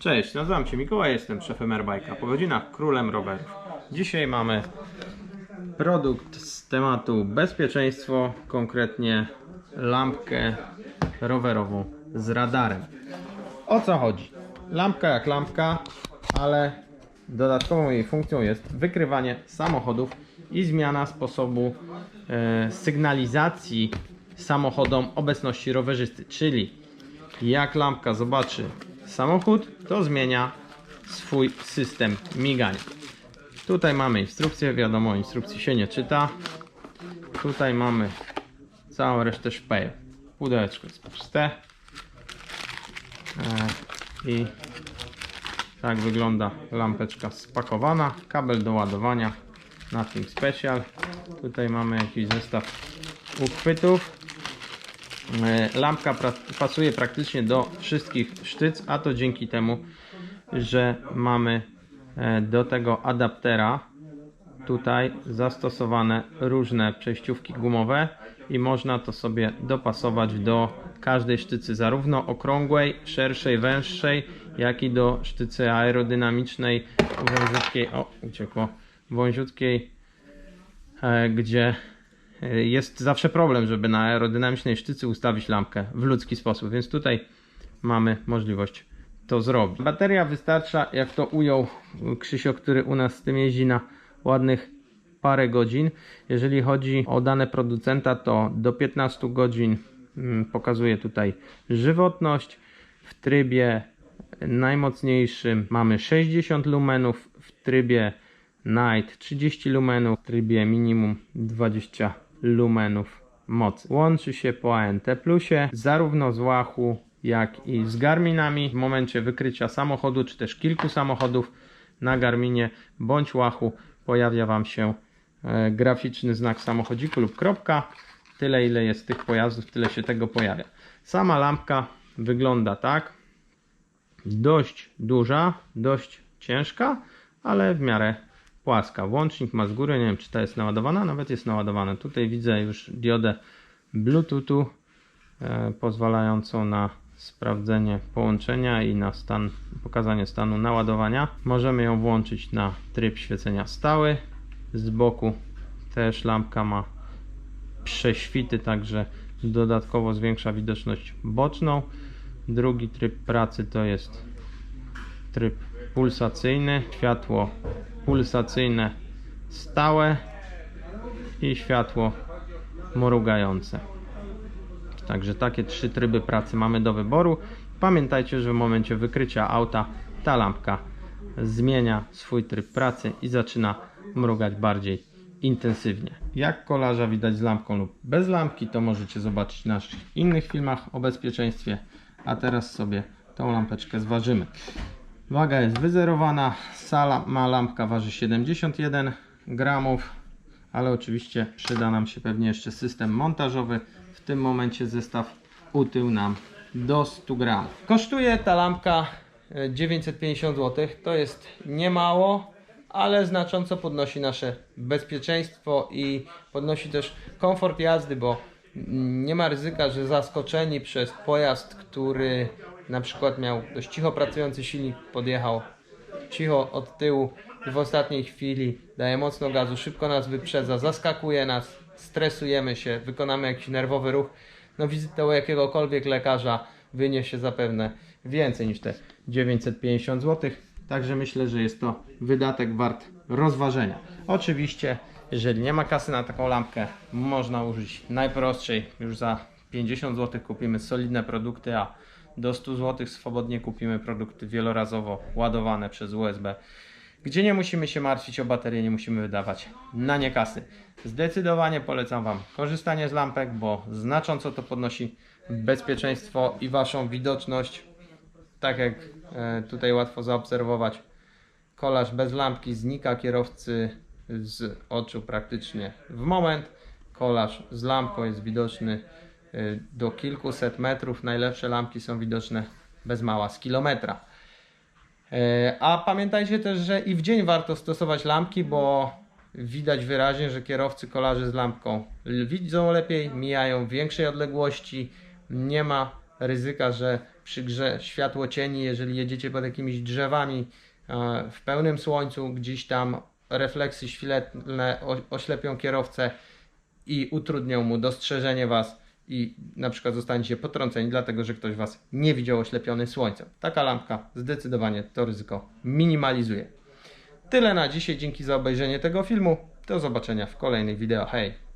Cześć, nazywam się Mikołaj, jestem szefem Airbike'a, po godzinach królem rowerów. Dzisiaj mamy produkt z tematu bezpieczeństwo, konkretnie lampkę rowerową z radarem. O co chodzi? Lampka jak lampka, ale dodatkową jej funkcją jest wykrywanie samochodów i zmiana sposobu e, sygnalizacji samochodom obecności rowerzysty, czyli jak lampka zobaczy samochód, to zmienia swój system migania. Tutaj mamy instrukcję, wiadomo, instrukcji się nie czyta. Tutaj mamy całą resztę szpeju. Pudełeczko jest puste. E, I tak wygląda lampeczka spakowana. Kabel do ładowania Nothing Special. Tutaj mamy jakiś zestaw uchwytów. E, Lampka pasuje praktycznie do wszystkich sztyc, a to dzięki temu, że mamy e, do tego adaptera tutaj zastosowane różne przejściówki gumowe i można to sobie dopasować do każdej sztycy, zarówno okrągłej, szerszej, węższej, jak i do sztycy aerodynamicznej, wąziutkiej, o uciekło, wąziutkiej, e, gdzie jest zawsze problem, żeby na aerodynamicznej sztycy ustawić lampkę w ludzki sposób, więc tutaj mamy możliwość to zrobić. Bateria wystarcza, jak to ujął Krzysio, który u nas z tym jeździ na ładnych parę godzin. Jeżeli chodzi o dane producenta, to do 15 godzin mm, pokazuje tutaj żywotność. W trybie najmocniejszym mamy 60 lumenów, w trybie Night 30 lumenów, w trybie minimum 20 lumenów mocy. Łączy się po ANT+, zarówno z Wahoo, jak i z Garminami. W momencie wykrycia samochodu, czy też kilku samochodów na Garminie bądź Wahoo pojawia Wam się e, graficzny znak samochodziku lub kropka. Tyle ile jest tych pojazdów, tyle się tego pojawia. Sama lampka wygląda tak. Dość duża, dość ciężka, ale w miarę płaska. Włącznik ma z góry, nie wiem czy ta jest naładowana, nawet jest naładowana. Tutaj widzę już diodę Bluetoothu e, pozwalającą na sprawdzenie połączenia i na stan, pokazanie stanu naładowania. Możemy ją włączyć na tryb świecenia stały. Z boku też lampka ma prześwity, także dodatkowo zwiększa widoczność boczną. Drugi tryb pracy to jest tryb pulsacyjny, światło pulsacyjne stałe i światło mrugające. Także takie trzy tryby pracy mamy do wyboru. Pamiętajcie, że w momencie wykrycia auta ta lampka zmienia swój tryb pracy i zaczyna mrugać bardziej intensywnie. Jak kolarza widać z lampką lub bez lampki, to możecie zobaczyć w naszych innych filmach o bezpieczeństwie. A teraz sobie tą lampeczkę zważymy. Waga jest wyzerowana, sama lampka waży 71 gramów, ale oczywiście przyda nam się pewnie jeszcze system montażowy. W tym momencie zestaw utył nam do 100 gramów. Kosztuje ta lampka e, 950 zł. To jest niemało, ale znacząco podnosi nasze bezpieczeństwo i podnosi też komfort jazdy, bo mm, nie ma ryzyka, że zaskoczeni przez pojazd, który na przykład miał dość cicho pracujący silnik, podjechał cicho od tyłu i w ostatniej chwili daje mocno gazu, szybko nas wyprzedza, zaskakuje nas, stresujemy się, wykonamy jakiś nerwowy ruch. No wizyta u jakiegokolwiek lekarza wyniesie zapewne więcej niż te 950 zł. Także myślę, że jest to wydatek wart rozważenia. Oczywiście, jeżeli nie ma kasy na taką lampkę, można użyć najprostszej. Już za 50 zł kupimy solidne produkty, a do 100 zł swobodnie kupimy produkty wielorazowo ładowane przez USB, gdzie nie musimy się martwić o baterię, nie musimy wydawać na nie kasy. Zdecydowanie polecam Wam korzystanie z lampek, bo znacząco to podnosi bezpieczeństwo i Waszą widoczność. Tak jak e, tutaj łatwo zaobserwować, kolarz bez lampki znika kierowcy z oczu praktycznie w moment. Kolarz z lampką jest widoczny do kilkuset metrów. Najlepsze lampki są widoczne bez mała z kilometra. E, A pamiętajcie też, że i w dzień warto stosować lampki, bo widać wyraźnie, że kierowcy kolarze z lampką widzą lepiej, mijają większej odległości, nie ma ryzyka, że przy grze światło cieni, jeżeli jedziecie pod jakimiś drzewami e, w pełnym słońcu, gdzieś tam refleksy świetlne oślepią kierowcę i utrudnią mu dostrzeżenie Was i na przykład zostaniecie potrąceni dlatego, że ktoś Was nie widział oślepiony słońcem. Taka lampka zdecydowanie to ryzyko minimalizuje. Tyle na dzisiaj, dzięki za obejrzenie tego filmu. Do zobaczenia w kolejnych wideo. Hej!